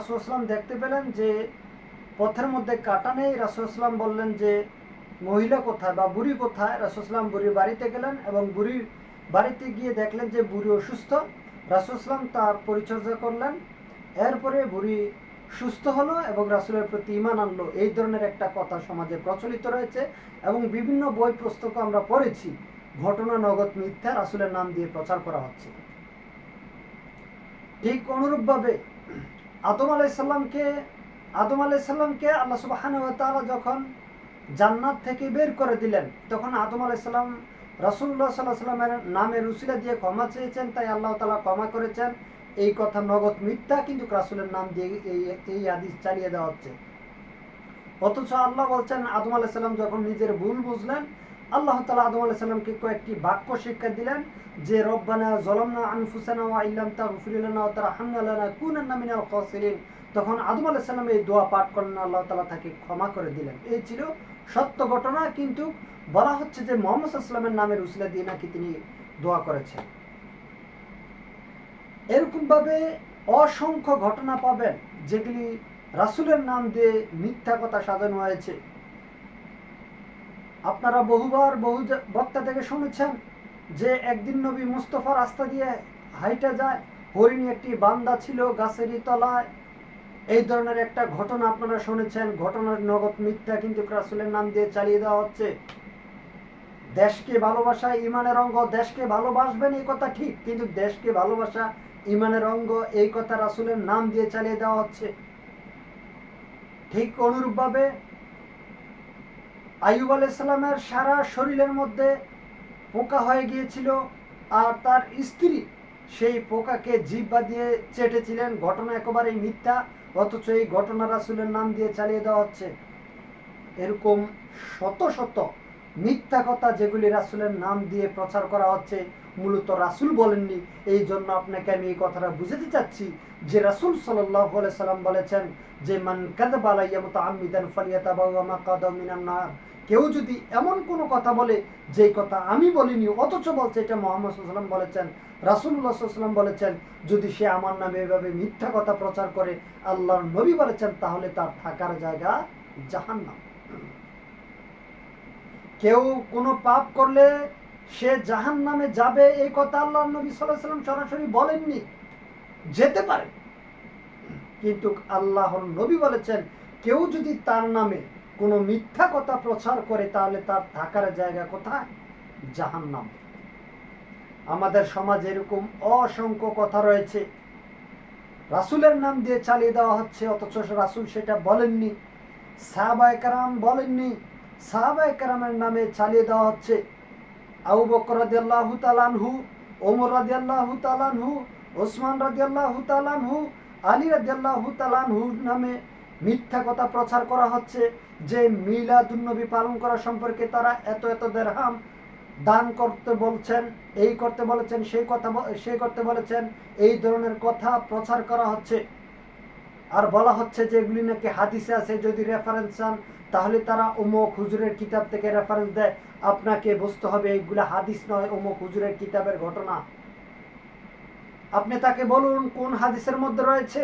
রাসুলাম দেখতে পেলেন যে পথের মধ্যে কাটা নেই। রাসুলাম বললেন যে মহিলা কোথায় বা বুড়ি কোথায়? রাসুলাম বুড়ির বাড়িতে গেলেন এবং বুড়ির বাড়িতে গিয়ে দেখলেন যে বুড়ি অসুস্থ। রাসুলাম তার পরিচর্যা করলেন। এরপরে বুড়ি সুস্থ হলো এবং রাসুলের প্রতি ইমান আনলো। এই ধরনের একটা কথা সমাজে প্রচলিত রয়েছে এবং বিভিন্ন বই পুস্তক আমরা পড়েছি। ঘটনা, নগদ, মিথ্যা রাসুলের নাম দিয়ে প্রচার করা হচ্ছে। ঠিক অনুরূপভাবে আদম আলাইসাল্লামকে আদম আলাইসাল্লামকে আল্লাহ সুবাহান যখন জান্নাত থেকে বের করে দিলেন, তখন আদম আলাইসাল্লাম রাসুল্লাহ সাল্লাহ সাল্লামের নামের রুসিলা দিয়ে ক্ষমা চেয়েছেন, তাই আল্লাহ তালা ক্ষমা করেছেন। এই কথা নগদ মিথ্যা কিন্তু রাসুলের নাম দিয়ে এই এই আদিস চালিয়ে দেওয়া হচ্ছে। অথচ আল্লাহ বলছেন, আদম আলাইসাল্লাম যখন নিজের ভুল বুঝলেন আল্লাহ তালা আদম আলাইসাল্লামকে কয়েকটি বাক্য শিক্ষা দিলেন যে, রব্বানা জলমনা আনফুসানা ইল্লাম তাগফির লানা ওয়া তারহামনা কুনান্না মিনাল খাসিরিন। তখন আদম আলাইহিস সালাম এই দোয়া পাঠ করলেন আল্লাহ তাআলা তাকে ক্ষমা করে দিলেন। এই ছিল সত্য ঘটনা, কিন্তু বলা হচ্ছে যে, মোহাম্মদ সাল্লামের নামের উসিলা দিয়ে নাকি তিনি দোয়া করেছেন। এরকম ভাবে অসংখ্য ঘটনা পাবেন, যেগুলি রাসূলের নাম দিয়ে মিথ্যা কথা সাজানো হয়েছে। আপনারা বহুবার বহু বক্তা থেকে শুনেছেন যে একদিন নবী মুস্তফা রাস্তা দিয়ে হাইটা যায়, হরিণী একটি বান্দা ছিল গাছেরই তলায়। এই ধরনের একটা ঘটনা আপনারা শুনেছেন, ঘটনার নগদ মিথ্যা কিন্তু রাসুলের নাম দিয়ে চালিয়ে দেওয়া হচ্ছে। দেশকে ভালোবাসা ইমানের অঙ্গ, দেশকে ভালোবাসবেন এই কথা ঠিক, কিন্তু দেশকে ভালোবাসা ইমানের অঙ্গ, এই কথা রাসুলের নাম দিয়ে চালিয়ে দেওয়া হচ্ছে। ঠিক অনুরূপভাবে আইয়ুব আলাইসাল্লামের সারা শরীরের মধ্যে পোকা হয়ে গিয়েছিল আর তার স্ত্রী সেই পোকাকে জিব্বা দিয়ে চেটেছিলেন। ঘটনা একেবারেই মিথ্যা, অথচ এই ঘটনা রাসুলের নাম দিয়ে চালিয়ে দেওয়া হচ্ছে। এরকম শত শত মিথ্যা কথা যেগুলি রাসুলের নাম দিয়ে প্রচার করা হচ্ছে, মূলত রাসুল বলেননি। এই জন্য আপনাকে আমি এই কথাটা বুঝাতে চাচ্ছি যে রাসুল সাল্লাম বলেছেন যে, মান কাদাব আলাইয়া মুতাআম্মিদান ফালিয়াতাবাওয়া মাকাদাহু মিনান নার। কেউ যদি এমন কোনো কথা বলে যে কথা আমি বলিনি, অথচ বলছে এটা মোহাম্মদ সাল্লাম বলেছেন রাসুল্লাহ সাল্লাম বলেছেন, যদি সে আমার নামে এভাবে মিথ্যা কথা প্রচার করে, আল্লাহর নবী বলেছেন, তাহলে তার থাকার জায়গা জাহান্নাম। কেউ কোনো পাপ করলে সে জাহান নামে যাবে, এই কথা আল্লাহ নবী সাল্লাম সরাসরি বলেননি, যেতে পারে। কিন্তু আল্লাহর নবী বলেছেন, কেউ যদি তার নামে কোনো মিথ্যা কথা প্রচার করে তাহলে তার থাকার জায়গা কোথায়? জাহান্নাম। আমাদের সমাজে এরকম অসংখ্য কথা রয়েছে। রাসুলের নাম দিয়ে চালিয়ে দেওয়া হচ্ছে, অথচ রাসুল সেটা বলেননি। সাহাবায় কারাম বলেননি। সাহাবায় কারামের নামে চালিয়ে দেওয়া হচ্ছে। আবু বকর রাদিয়াল্লাহু তাআলাহু ওমর রাদিয়াল্লাহু তাআলাহু ওসমান রাদিয়াল্লাহু তাআলাহু আলী রাদিয়াল্লাহু তাআলাহুর নামে মিথ্যা কথা প্রচার করা হচ্ছে যে মিলাদুন্নবী পালন করা সম্পর্কে তারা এত এত দেরহাম দান করতে বলছেন, এই করতে বলেছেন, সেই কথা সেই করতে বলেছেন, এই ধরনের কথা প্রচার করা হচ্ছে। আর বলা হচ্ছে যে এগুলি নাকি হাদিসে আছে, যদি রেফারেন্স চান, তাহলে তারা অমুক হুজুরের কিতাব থেকে রেফারেন্স দেয়। আপনাকে বুঝতে হবে, এইগুলো হাদিস নয়, অমুক হুজুরের কিতাবের ঘটনা। আপনি তাকে বলুন কোন হাদিসের মধ্যে রয়েছে?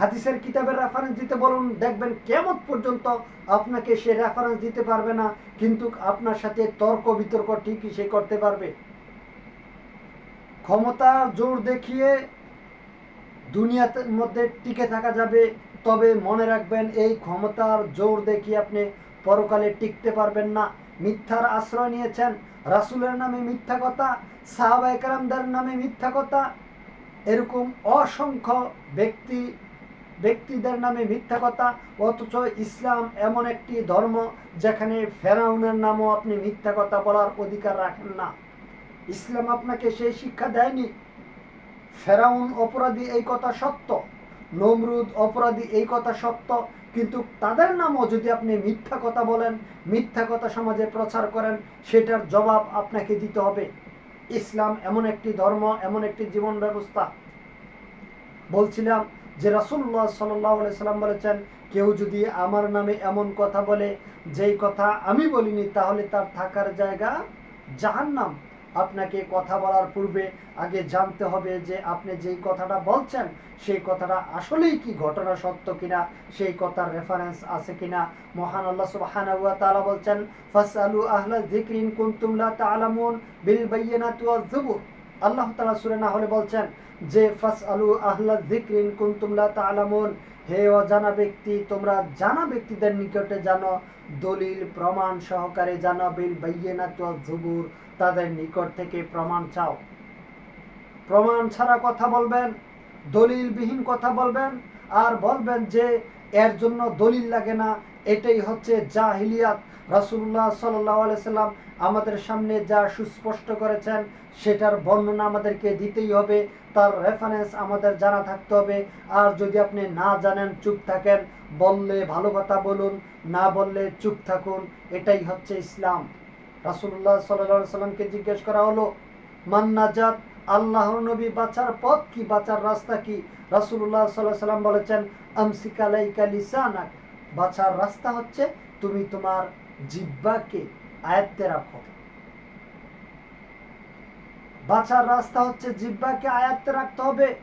হাদিসের কিতাবের রেফারেন্স দিতে বলুন, দেখবেন কেমন পর্যন্ত আপনাকে সে রেফারেন্স দিতে পারবে না, কিন্তু আপনার সাথে তর্ক বিতর্ক ঠিকই সে করতে পারবে। ক্ষমতা জোর দেখিয়ে দুনিয়াতে মধ্যে টিকে থাকা যাবে, তবে মনে রাখবেন এই ক্ষমতার জোর দেখিয়ে আপনি পরকালে টিকতে পারবেন না। মিথ্যার আশ্রয় নিয়েছেন, রাসুলের নামে মিথ্যা কথা সাহাবা একরামদার নামে মিথ্যা কথা, এরকম অসংখ্য ব্যক্তি ব্যক্তিদের নামে মিথ্যা কথা, অথচ ইসলাম এমন একটি ধর্ম যেখানে ফেরাউনের নামও আপনি মিথ্যা কথা বলার অধিকার রাখেন না। ইসলাম আপনাকে সেই শিক্ষা দেয়নি। ফেরাউন অপরাধী এই কথা সত্য, নমরুদ অপরাধী এই কথা সত্য, কিন্তু তাদের নামও যদি আপনি মিথ্যা কথা বলেন, মিথ্যা কথা সমাজে প্রচার করেন, সেটার জবাব আপনাকে দিতে হবে। ইসলাম এমন একটি ধর্ম, এমন একটি জীবন ব্যবস্থা। বলছিলাম যে রাসুল্লাহ সাল্লাম বলেছেন, কেউ যদি আমার নামে এমন কথা বলে, যেই কথা আমি বলিনি, তাহলে তার থাকার জায়গা জাহান্নাম। আপনাকে কথা বলার পূর্বে আগে জানতে হবে যে আপনি যেই কথাটা বলছেন, সেই কথাটা আসলেই কি ঘটনা সত্য কিনা, সেই কথার রেফারেন্স আছে কিনা। মহান আল্লাহ সুবহানাহু ওয়া তাআলা বলছেন, ফাসআলু আহলা যিকরিন কুনতুম লা তা'লামুন বিল বায়িনাতি ওয়াজ জুবুর আল্লাহ তাআলা সূরা নাহলে বলছেন যে, ফাসআলু আহলা যিকরিন কুনতুম লা তা'লামুন হে অজানা ব্যক্তি, তোমরা জানা ব্যক্তিদের নিকটে জানো, দলিল, প্রমাণ সহকারে জানো, বিল বায়িনাতি ওয়াজ জুবুর তাদের নিকট থেকে প্রমাণ চাও। প্রমাণ ছাড়া কথা বলবেন, দলিলবিহীন কথা বলবেন, আর বলবেন যে, এর জন্য দলিল লাগে না। এটাই হচ্ছে জাহিলিয়াত। রাসূলুল্লাহ সাল্লাল্লাহু আলাইহি সাল্লাম আমাদের সামনে যা সুস্পষ্ট করেছেন, সেটার বর্ণনা আমাদেরকে দিতেই হবে। তার রেফারেন্স আমাদের জানা থাকতে হবে। আর যদি আপনি না জানেন, চুপ থাকেন, বললে ভালো কথা বলুন, না বললে চুপ থাকুন, এটাই হচ্ছে ইসলাম। রাসূলুল্লাহ সাল্লাল্লাহু আলাইহি সাল্লামকে জিজ্ঞেস করা হলো মান্নাজাত আল্লাহর নবী বাঁচার পথ কি, বাঁচার রাস্তা কি? রাসূলুল্লাহ সাল্লাল্লাহু সাল্লাম বলেছেন, আমসিকা লাইকা লিসানাক। বাঁচার রাস্তা হচ্ছে, তুমি তোমার জিহ্বাকে আয়ত্তে রাখো। বাঁচার রাস্তা হচ্ছে জিহ্বাকে আয়ত্তে রাখতে হবে।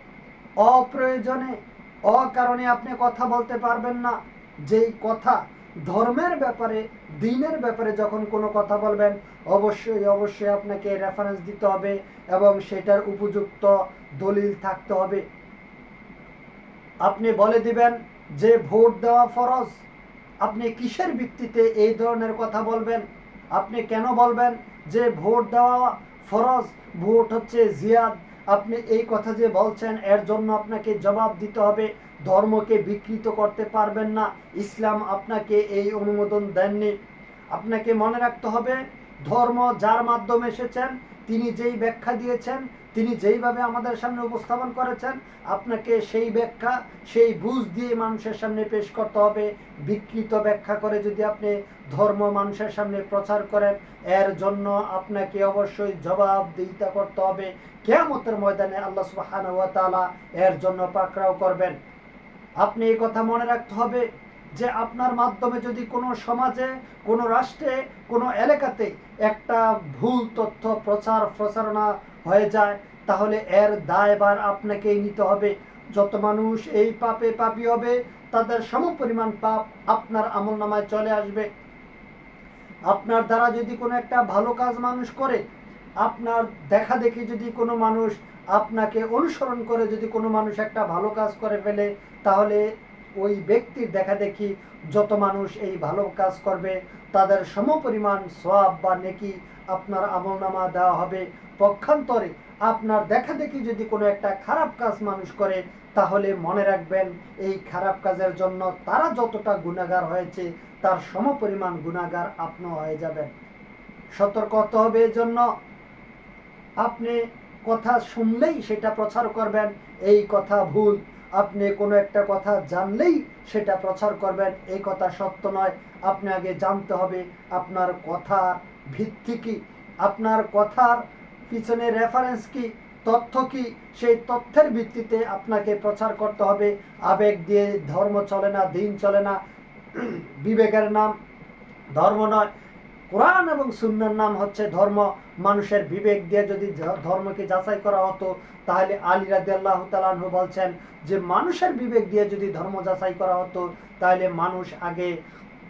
অপ্রয়োজনে, অকারণে আপনি কথা বলতে পারবেন না। যেই কথা ধর্মের ব্যাপারে, দিনের ব্যাপারে যখন কোনো কথা বলবেন, অবশ্যই অবশ্যই আপনাকে রেফারেন্স দিতে হবে এবং সেটার উপযুক্ত দলিল থাকতে হবে। আপনি বলে দিবেন যে ভোট দেওয়া ফরজ। আপনি কিসের ভিত্তিতে এই ধরনের কথা বলবেন? আপনি কেন বলবেন যে ভোট দেওয়া ফরজ, ভোট হচ্ছে জিয়াদ? আপনি এই কথা যে বলছেন, এর জন্য আপনাকে জবাব দিতে হবে, ধর্মকে বিকৃত করতে পারবেন না, ইসলাম আপনাকে এই অনুমোদন দেননি। আপনাকে মনে রাখতে হবে, ধর্ম যার মাধ্যমে এসেছেন, তিনি যেই ব্যাখ্যা দিয়েছেন তিনি যেইভাবে আমাদের সামনে উপস্থাপন করেছেন, আপনাকে সেই ব্যাখ্যা, সেই বুঝ দিয়ে মানুষের সামনে পেশ করতে হবে। বিকৃত ব্যাখ্যা করে যদি আপনি ধর্ম মানুষের সামনে প্রচার করেন, এর জন্য আপনাকে অবশ্যই জবাবদিহিতা করতে হবে। কেয়ামতের ময়দানে আল্লাহ সুবহানাহু ওয়া এর জন্য পাকড়াও করবেন। আপনি এই কথা মনে রাখতে হবে যে আপনার মাধ্যমে যদি কোনো সমাজে, কোনো রাষ্ট্রে, কোনো এলাকাতে একটা ভুল তথ্য প্রচার প্রচারণা হয়ে যায়, তাহলে এর দায়ভার আপনাকেই নিতে হবে। যত মানুষ এই পাপে পাপি হবে, তাদের সমপরিমাণ পাপ আপনার আমল নামায় চলে আসবে। আপনার দ্বারা যদি কোনো একটা ভালো কাজ মানুষ করে, আপনার দেখা দেখি যদি কোনো মানুষ আপনাকে অনুসরণ করে, যদি কোনো মানুষ একটা ভালো কাজ করে ফেলে, তাহলে ওই ব্যক্তির দেখা দেখি যত মানুষ এই ভালো কাজ করবে, তাদের সমপরিমাণ সোয়াব বা নেকি আপনার আমলনামা দেওয়া হবে। পক্ষান্তরে আপনার দেখা দেখি যদি কোনো একটা খারাপ কাজ মানুষ করে, তাহলে মনে রাখবেন এই খারাপ কাজের জন্য তারা যতটা গুণাগার হয়েছে, তার সমপরিমাণ গুণাগার আপনিও হয়ে যাবেন। সতর্ক হতে হবে এজন্য। আপনি কথা শুনলেই সেটা প্রচার করবেন, এই কথা ভুল। আপনি কোনো একটা কথা জানলেই সেটা প্রচার করবেন। এই কথা সত্য নয়। আপনি আগে জানতে হবে আপনার কথার ভিত্তি কি? আপনার কথার পিছনে রেফারেন্স কি? তথ্য কি? সেই তথ্যের ভিত্তিতে আপনাকে প্রচার করতে হবে। আবেগ দিয়ে ধর্ম চলে না, দিন চলে না। বিবেকের নাম ধর্ম নয়। কোরআন এবং সুন্নার নাম হচ্ছে ধর্ম। মানুষের বিবেক দিয়ে যদি ধর্মকে যাচাই করা হতো, তাহলে আলী রাদি আল্লাহ তালাহু বলছেন যে, মানুষের বিবেক দিয়ে যদি ধর্ম যাচাই করা হতো, তাহলে মানুষ আগে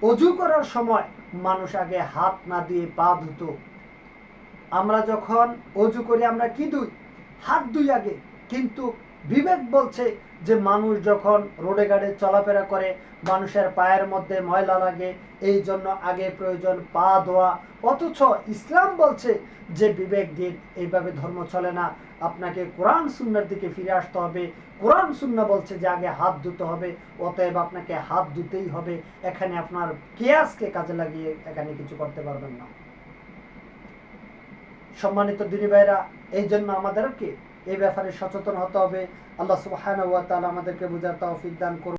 অজু করার সময় মানুষ আগে হাত না দিয়ে পা ধুতো। আমরা যখন অজু করি, আমরা কি দুই? হাত দুই আগে। কিন্তু বিবেক বলছে যে মানুষ যখন রোডে গাড়ে চলাফেরা করে, মানুষের পায়ের মধ্যে ময়লা লাগে, এই জন্য আগে প্রয়োজন পা ধোয়া। অথচ ইসলাম বলছে যে বিবেক দিয়ে এইভাবে ধর্ম চলে না। আপনাকে কোরআন সুন্নার দিকে ফিরে আসতে হবে। কোরআন সুন্না বলছে যে আগে হাত ধুতে হবে, অতএব আপনাকে হাত ধুতেই হবে। এখানে আপনার কেয়াসকে কাজে লাগিয়ে এখানে কিছু করতে পারবেন না। সম্মানিত দিনী ভাইরা, এই জন্য আমাদেরকে এই ব্যাপারে সচেতন হতে হবে। আল্লাহ সুবাহ আমাদেরকে বুঝার তৌফিক দান করুন।